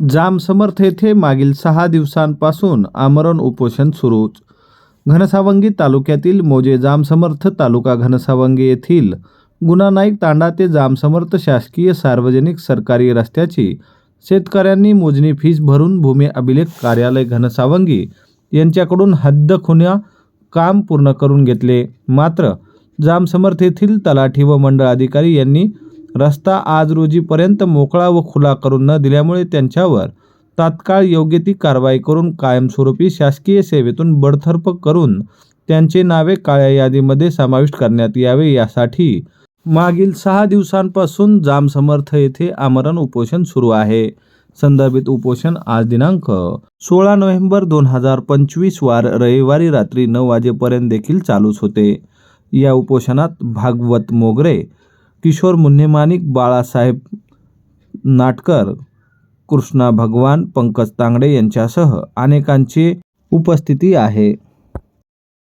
जामसमर्थ येथे मागील सहा दिवसांपासून आमरण उपोषण सुरूच. घनसावंगी तालुक्यातील मोजे जामसमर्थ तालुका घनसावंगी येथील गुणा नाईक तांडा ते जामसमर्थ शासकीय सार्वजनिक सरकारी रस्त्याची शेतकऱ्यांनी मोजणी फीस भरून भूमी अभिलेख कार्यालय घनसावंगी यांच्याकडून हद्द खुन्या काम पूर्ण करून घेतले. मात्र जामसमर्थ येथील तलाठी व मंडळ अधिकारी यांनी रस्ता आज रोजीपर्यंत मोकळा व खुला करून न दिल्यामुळे त्यांच्यावर तात्काळ योग्य ती कारवाई करून कायमस्वरूपी शासकीय सेवेतून बडतर्फ करून त्यांचे नावे काळ्या यादीमध्ये समाविष्ट करण्यात यावे यासाठी मागील सहा दिवसांपासून जामसमर्थ येथे आमरण उपोषण सुरू आहे. संदर्भित उपोषण आज दिनांक सोळा नोव्हेंबर दोन हजार पंचवीस वार रविवारी रात्री नऊ वाजेपर्यंत देखील चालूच होते. या उपोषणात भागवत मोगरे किशोर मुन्नेमानिक बाळासाहेब नाटकर कृष्णा भगवान पंकज तांगडे यांच्यासह अनेकांची उपस्थिती आहे.